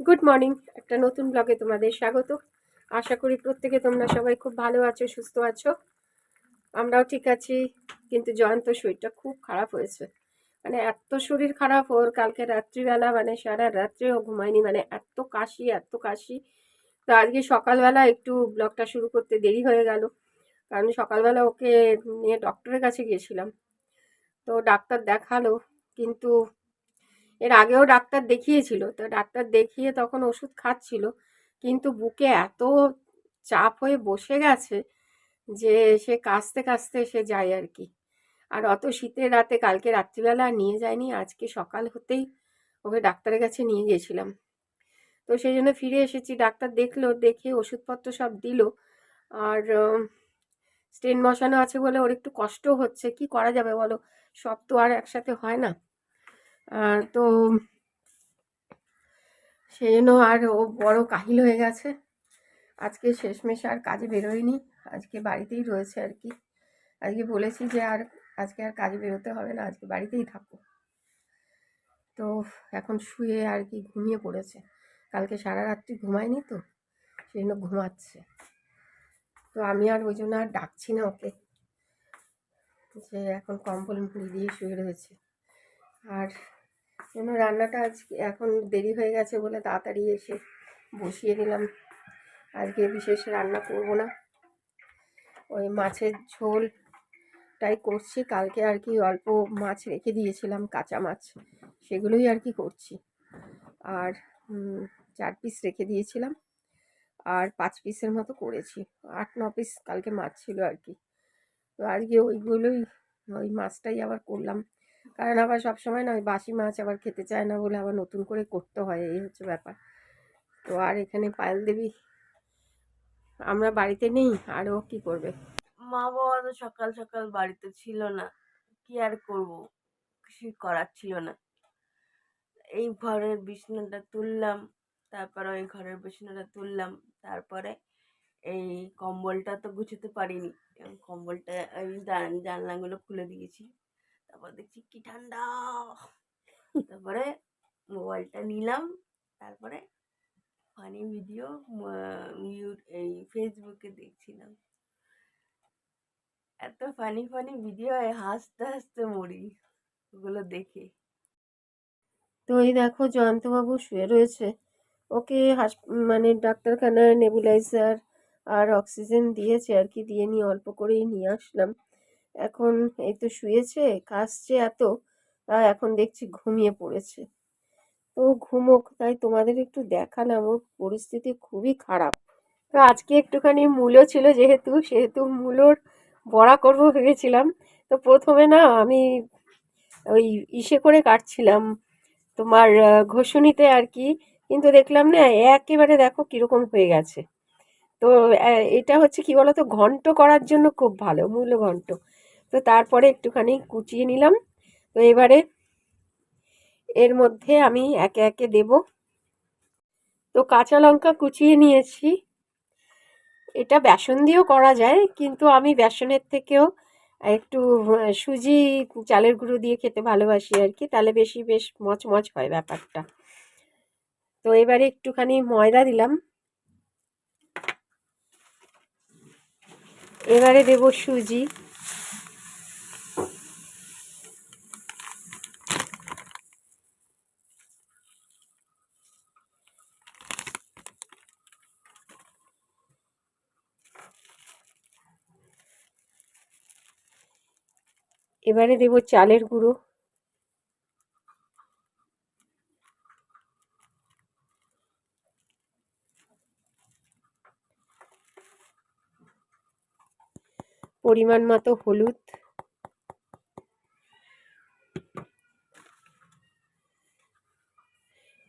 Good morning একটা নতুন ব্লগে তোমাদের স্বাগত। আশা করি প্রত্যেকে তোমরা সবাই খুব ভালো আছো, সুস্থ আছো। আমরাও ঠিক আছি, কিন্তু জয়ন্ত শরীরটা খুব খারাপ হয়েছে। মানে এত শরীর খারাপ, ওর কালকে রাত্রিবেলা মানে সারা রাত্রেও ঘুমায়নি মানে এত কাশি এত কাশি। তো আজকে সকালবেলা একটু ব্লগটা শুরু করতে দেরি হয়ে গেল, কারণ সকালবেলা ওকে নিয়ে ডক্টরের কাছে গিয়েছিলাম। তো ডাক্তার দেখাল, কিন্তু এর আগেও ডাক্তার দেখিয়েছিল। তো ডাক্তার দেখিয়ে তখন ওষুধ খাচ্ছিল। কিন্তু বুকে এত চাপ হয়ে বসে গেছে যে সে কাঁচতে কাঁচতে সে যায় আর কি। আর অত শীতের রাতে কালকে রাত্রিবেলা নিয়ে যায়নি, আজকে সকাল হতেই ওকে ডাক্তারের কাছে নিয়ে গিয়েছিলাম। তো সেই জন্য ফিরে এসেছি, ডাক্তার দেখল, দেখে ওষুধপত্র সব দিল। আর স্টেন বসানো আছে বলে ওর একটু কষ্ট হচ্ছে। কি করা যাবে বলো? সব তো আর একসাথে হয় না। তো সেই জন্য আর ও বড় কাহিল হয়ে গেছে। আজকে শেষমেশ আর কাজে বেরোয়নি। আজকে বাড়িতেই রয়েছে আর কি। আজকে বলেছি যে আর আজকে আর কাজে বেরোতে হবে না, আজকে বাড়িতেই থাকো তো এখন শুয়ে আর কি ঘুমিয়ে পড়েছে। কালকে সারা রাত্রি ঘুমায়নি তো, সেই জন্য ঘুমাচ্ছে। তো আমি আর ওই জন্য আর ডাকছি না ওকে, যে এখন কম্বল মুড়ি দিয়ে শুয়ে রয়েছে। আর জন্য রান্নাটা আজকে, এখন দেরি হয়ে গেছে বলে তাড়াতাড়ি এসে বসিয়ে দিলাম। আজকে বিশেষ রান্না করব না। ওই মাছের ঝোলটাই করছি। কালকে আর কি অল্প মাছ রেখে দিয়েছিলাম, কাঁচা মাছ। সেগুলোই আর কি করছি। আর চার পিস রেখে দিয়েছিলাম। আর পাঁচ পিসের মতো করেছি। আট, ন পিস কালকে মাছ ছিল আর কি। তো আজকে ওইগুলোই, ওই মাছটাই আবার করলাম। কারণ আবার সবসময় না ওই বাসি মাছ আবার খেতে চায় না বলে আবার নতুন করে করতে হয়, এই হচ্ছে ব্যাপার। তো আর এখানে পায়েল দেবী, আমরা বাড়িতে নেই, আর ও কী করবে? মা বাবা তো সকাল সকাল বাড়িতে ছিল না, কি আর করব? কিছু করার ছিল না। এই ঘরের বিছানাটা তুললাম, তারপর ওই ঘরের বিছানাটা তুললাম, তারপরে এই কম্বলটা তো গুছোতে পারিনি, কম্বলটা ওই জানলাগুলো খুলে দিয়েছি। তারপর দেখছি কি ঠান্ডা। তারপরে মোবাইলটা নিলাম। তারপরে ফানি ভিডিও এই ফেসবুকে দেখছিলাম। এত ফানি ফানি ভিডিও হাসতে হাসতে মরি, ওগুলো দেখে। তো এই দেখো, জয়ন্তবাবু শুয়ে রয়েছে। ওকে হাস মানে ডাক্তারখানায় নেবুলাইজার আর অক্সিজেন দিয়েছে আর কি, দিয়ে নিয়ে অল্প করেই নিয়ে আসলাম। এখন এই তো শুয়েছে কাশছে এত এখন দেখছি ঘুমিয়ে পড়েছে। তো ঘুমোক তাই তোমাদের একটু দেখালাম ওর পরিস্থিতি খুবই খারাপ। তো আজকে একটুখানি মূলো ছিল যেহেতু সেহেতু মূলোর বড়া করব ভেবেছিলাম। তো প্রথমে না আমি ওই ইসে করে কাটছিলাম তোমার আহ, ঘষুনিতে আর কি কিন্তু দেখলাম না একেবারে দেখো কীরকম হয়ে গেছে। তো এটা হচ্ছে কি বলতো ঘন্ট করার জন্য খুব ভালো মূলো ঘন্ট। তো তারপরে একটুখানি কুচিয়ে নিলাম। তো এবারে এর মধ্যে আমি একে একে দেব। তো কাঁচা লঙ্কা কুচিয়ে নিয়েছি। এটা বেসন দিয়েও করা যায়, কিন্তু আমি বেসনের থেকেও একটু সুজি, চালের গুঁড়ো দিয়ে খেতে ভালোবাসি আর কি। তাহলে বেশি বেশ মচমচ হয় ব্যাপারটা। তো এবারে একটুখানি ময়দা দিলাম। এবারে দেব সুজি। এবারে দেব চালের গুঁড়ো। পরিমাণ মতো হলুদ।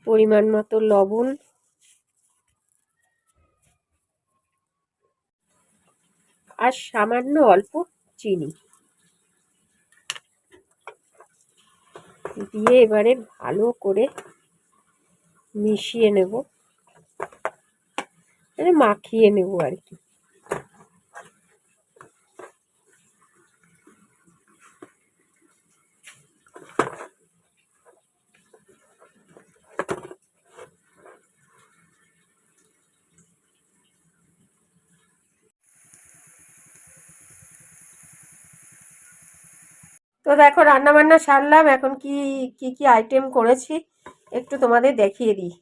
পরিমাণ মতো লবণ। আর সামান্য অল্প চিনি। দিয়ে এবারে ভালো করে মিশিয়ে নেব। মানে মাখিয়ে নেব আর কি। তো দেখো রান্না বান্না সারলাম। এখন কি কি কি আইটেম করেছি একটু তোমাদের দেখিয়ে দিই।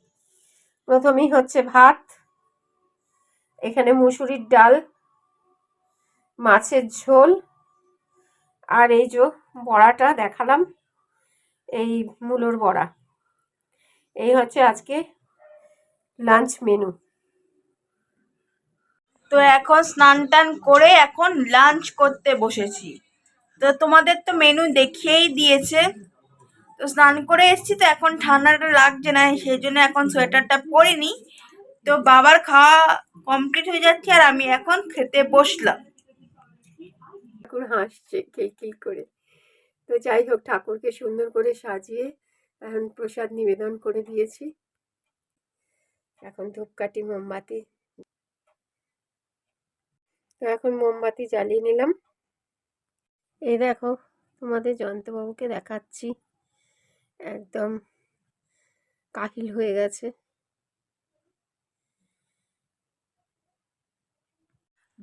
প্রথমেই হচ্ছে ভাত, এখানে মুসুরির ডাল, মাছের ঝোল, আর এই যে বড়াটা দেখালাম, এই মূলোর বড়া। এই হচ্ছে আজকে লাঞ্চ মেনু তো এখন স্নান টান করে এখন লাঞ্চ করতে বসেছি। তো তোমাদের তো মেনু দেখিয়েই দিয়েছে। তো স্নান করে এসেছি তো এখন ঠান্ডাটা লাগছে না, সেই জন্য এখন সোয়েটারটা পরিনি তো বাবার খাওয়া কমপ্লিট হয়ে যাচ্ছে আর আমি এখন খেতে বসলাম। ঠাকুর হাসছে কেই করে। তো যাই হোক, ঠাকুরকে সুন্দর করে সাজিয়ে এখন প্রসাদ নিবেদন করে দিয়েছি। এখন ধূপকাঠি, মোমবাতি। তো এখন মোমবাতি জ্বালিয়ে নিলাম। এই দেখো, তোমাদের জয়ন্তবাবুকে দেখাচ্ছি। একদম কাহিল হয়ে গেছে।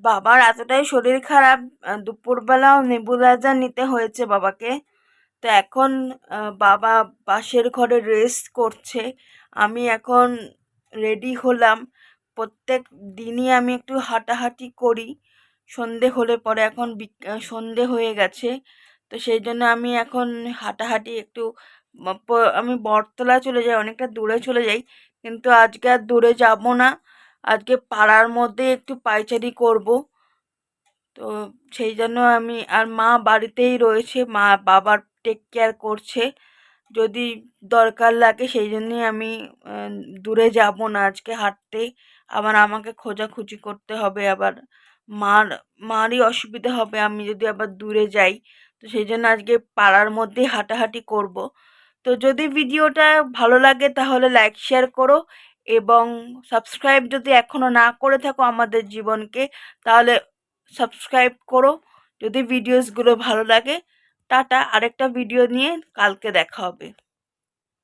বাবার এতটাই শরীর খারাপ দুপুরবেলাও নেবুলাইজার নিতে হয়েছে বাবাকে। তো এখন বাবা পাশের ঘরে রেস্ট করছে। আমি এখন রেডি হলাম। প্রত্যেক দিনই আমি একটু হাঁটাহাঁটি করি। সন্ধে হলে পরে এখন সন্ধে হয়ে গেছে। তো সেই জন্য আমি এখন হাঁটাহাঁটি একটু আমি বটতলা চলে যাই, অনেকটা দূরে চলে যাই। কিন্তু আজকে আর দূরে যাব না। আজকে পাড়ার মধ্যে একটু পাইচারি করব। তো সেই জন্য আমি, আর মা বাড়িতেই রয়েছে, মা বাবার টেক কেয়ার করছে। যদি দরকার লাগে সেই জন্যই আমি দূরে যাব না আজকে হাঁটতে। আবার আমাকে খোঁজাখুঁজি করতে হবে আবার। মার, মারই অসুবিধা হবে। আমি যদি আবার দূরে যাই, তো সেই জন্য আজকে পাড়ার মধ্যেই হাঁটাহাঁটি করব। তো যদি ভিডিওটা ভালো লাগে তাহলে লাইক শেয়ার করো এবং সাবস্ক্রাইব যদি এখনও না করে থাকো আমাদের জীবনকে, তাহলে সাবস্ক্রাইব করো। যদি ভিডিওসগুলো ভালো লাগে, টাটা। আরেকটা ভিডিও নিয়ে কালকে দেখা হবে।